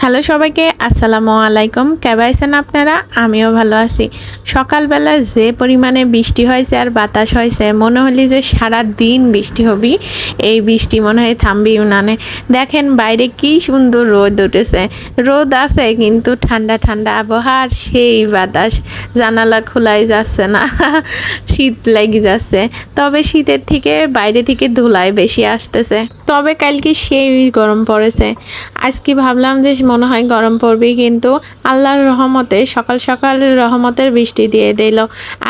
Hello সবাইকে আসসালামু আলাইকুম। কেমন আছেন আপনারা? আমিও ভালো আছি। সকালবেলা যে পরিমাণে বৃষ্টি হয়েছে আর বাতাস হয়েছে, মনে হলি যে সারা দিন বৃষ্টি হবি। এই বৃষ্টি মনে হয় থামবি উনানে। দেখেন বাইরে কি সুন্দর রোদ উঠেছে। রোদ আছে কিন্তু ঠান্ডা ঠান্ডা আবহাওয়া আর সেই বাতাস জানালা খোলাই যাচ্ছে না, শীত লেগে যাচ্ছে। তবে শীতের থেকে বাইরে থেকে ধুলাই বেশি আসতেছে। তবে কালকে সেই গরম পড়েছে। আজকে ভাবলাম যে মনে হয় গরম পড়বে কিন্তু আল্লাহর রহমতে সকাল সকাল রহমতের বৃষ্টি দিয়ে দিল।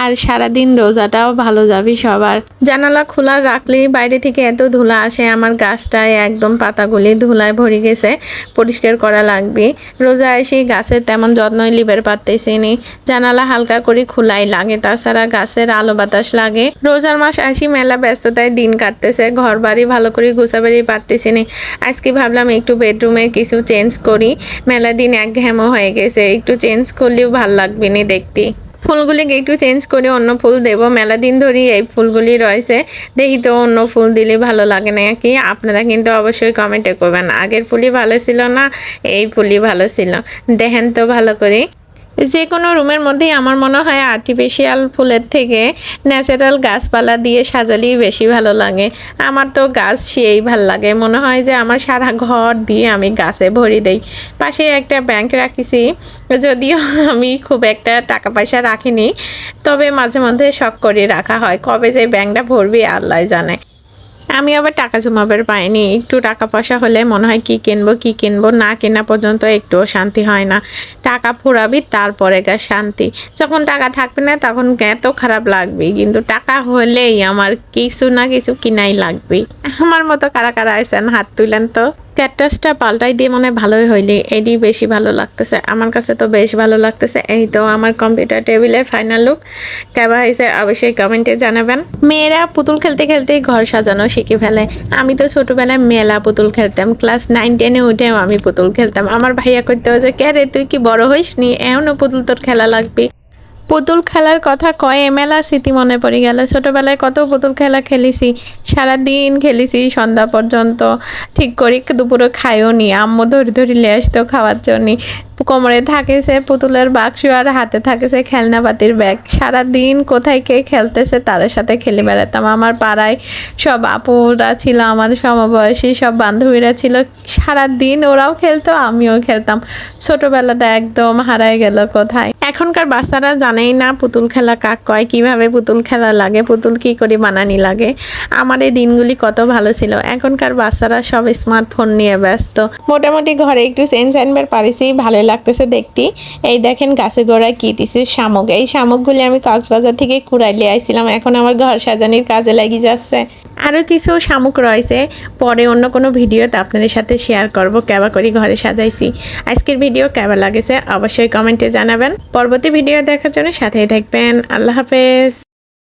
আর সারাদিন রোজাটাও ভালো যাবে সবার। জানালা খোলা রাখলেই বাইরে থেকে এত ধুলা আসে, আমার গাছটায় একদম পাতাগুলি ধুলায় ভরে গেছে, পরিষ্কার করা লাগবে। রোজা এসে গাছের তেমন যত্নই লিবার পারতেছি নি। জানালা হালকা করে খোলাই লাগে, তাছাড়া গাছের আলো বাতাস লাগে। রোজার মাস আসি মেলা ব্যস্ততায় দিন কাটতেছে ঘর বাড়ি ভালো করে গুছাবাড়ি পারতেছি নি। আজকে ভাবলাম একটু বেডরুমে কিছু চেঞ্জ করি। মেলা দিন এক ঘ্যামো হয়ে গেছে, একটু চেঞ্জ করলেও ভালো লাগবে নি দেখতে। ফুলগুলিকে একটু চেঞ্জ করে অন্য ফুল দেবো। মেলা দিন ধরেই এই ফুলগুলি রয়েছে। দেখি তো অন্য ফুল দিলে ভালো লাগে না কি? আপনারা কিন্তু অবশ্যই কমেন্টে করবেন। আগের ফুলই ভালো ছিল না, এই ফুলই ভালো ছিল। দেখেন তো ভালো করে। যে কোনো রুমের মধ্যেই আমার মনে হয় আর্টিফিশিয়াল ফুলের থেকে ন্যাচারাল গাছপালা দিয়ে সাজালেই বেশি ভালো লাগে। আমার তো গাছ সেই ভালো লাগে। মনে হয় যে আমার সারা ঘর দিয়ে আমি গাছে ভরি দেই। পাশে একটা ব্যাংক রাখিছি। যদিও আমি খুব একটা টাকা পয়সা রাখিনি। তবে মাঝে মধ্যে শখ করে রাখা হয়। কবে যে ব্যাংকটা ভরবি আল্লাহ জানে। আমি আবার টাকা জমাবার পাইনি। একটু টাকা পয়সা হলে মনে হয় কি কিনবো কি কিনবো, না কেনা পর্যন্ত একটুও শান্তি হয় না। টাকা ফুরাবি, তারপরে গা শান্তি। যখন টাকা থাকবে না, তখন এত খারাপ লাগবে। কিন্তু টাকা হলেই আমার কিছু না কিছু কিনাই লাগবে আমার মতো কারা কারা আছেন হাত তুলেন তো? ক্যাকটাসটা পাল্টাই দিয়ে মনে ভালোই হইলি। এডি বেশি ভালো লাগতেছে। আমার কাছে তো বেশ ভালো লাগতেছে। এই তো আমার কম্পিউটার টেবিলের ফাইনাল লুক কেবা হয়েছে, অবশ্যই কমেন্টে জানাবেন। মেয়েরা পুতুল খেলতে খেলতে ঘর সাজানো শিখে ফেলে। আমি তো ছোটবেলায় মেলা পুতুল খেলতাম। ক্লাস নাইন টেনে উঠেও আমি পুতুল খেলতাম। আমার ভাইয়া করতে হচ্ছে কে রে, তুই কি বড় হইস নি এমনও পুতুল তোর খেলা লাগবে? পুতুল খেলার কথা কয়ে মেলা স্মৃতি মনে পড়ে গেল। ছোটবেলায় কত পুতুল খেলা খেলেছি, সারাদিন খেলেছি সন্ধ্যা পর্যন্ত। ঠিক করে দুপুরে খাইও নি, আম্মু ধরে ধরে লে আসতো খাওয়ার জন্যে। কোমরে থাকে সে পুতুলের বাক্স আর হাতে থাকে সে খেলনাপাতির ব্যাগ। সারাদিন কোথায় কে খেলতেছে তাদের সাথে খেলে বেড়াতাম। আমার পাড়ায় সব আপুরা ছিল, আমার সমবয়সী সব বান্ধবীরা ছিল। সারাদিন ওরাও খেলতো, আমিও খেলতাম। ছোটোবেলাটা একদম হারায় গেল কোথায়। এখনকার বাচ্চারা জানেই না পুতুল খেলা কাক কয়, কীভাবে পুতুল খেলা লাগে, পুতুল কি করে বানানি লাগে। আমার এই দিনগুলি কত ভালো ছিল। এখনকার বাচ্চারা সব স্মার্টফোন নিয়ে ব্যস্ত। মোটামুটি ঘরে একটু চেঞ্জ আনবার পারিছি, ভালোই লাগতেছে দেখতে। এই দেখেন গাছে গোড়ায় কি দিছে শামুক। এই শামুকগুলি আমি কক্সবাজার থেকে কুড়াই নিয়ে আইছিলাম, এখন আমার ঘর সাজানির কাজে লেগে যাচ্ছে। আরও কিছু শামুক রয়েছে, পরে অন্য কোনো ভিডিওতে আপনাদের সাথে শেয়ার করব, কেবা করে ঘরে সাজাইছি। আজকের ভিডিও কেবা লাগেছে, অবশ্যই কমেন্টে জানাবেন। পরবর্তী ভিডিও দেখার জন্য সাথেই থাকবেন। আল্লাহ হাফেজ।